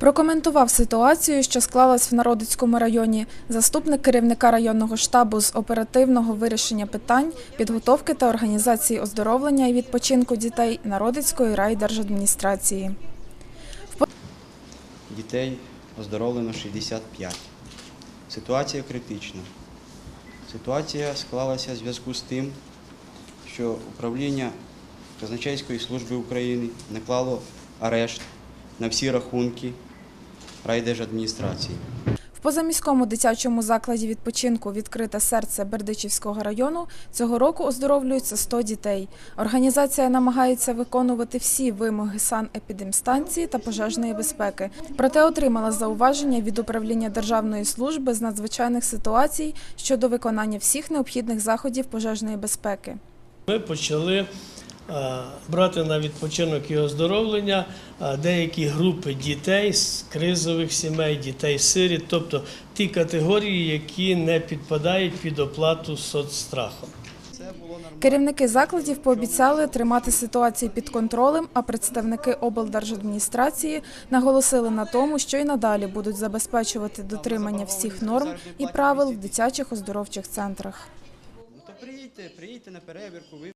Прокоментував ситуацію, що склалась в Народицькому районі, заступник керівника районного штабу з оперативного вирішення питань, підготовки та організації оздоровлення і відпочинку дітей Народицької райдержадміністрації. Дітей оздоровлено 65. Ситуація критична. Ситуація склалася в зв'язку з тим, що управління Казначейської служби України наклало арешт на всі рахунки райдержадміністрації. В позаміському дитячому закладі відпочинку Відкрите серце Бердичівського району цього року оздоровлюються 100 дітей. Організація намагається виконувати всі вимоги санепідемстанції та пожежної безпеки. Проте отримала зауваження від управління Державної служби з надзвичайних ситуацій щодо виконання всіх необхідних заходів пожежної безпеки. Ми почали брати на відпочинок і оздоровлення е, деякі групи дітей з кризових сімей, дітей сиріт, тобто ті категорії, які не підпадають під оплату соцстрахом. Керівники закладів пообіцяли тримати ситуацію під контролем, а представники облдержадміністрації наголосили на тому, що й надалі будуть забезпечувати дотримання всіх норм і правил в дитячих оздоровчих центрах. Ну приїдьте, приїдьте на перевірку. ви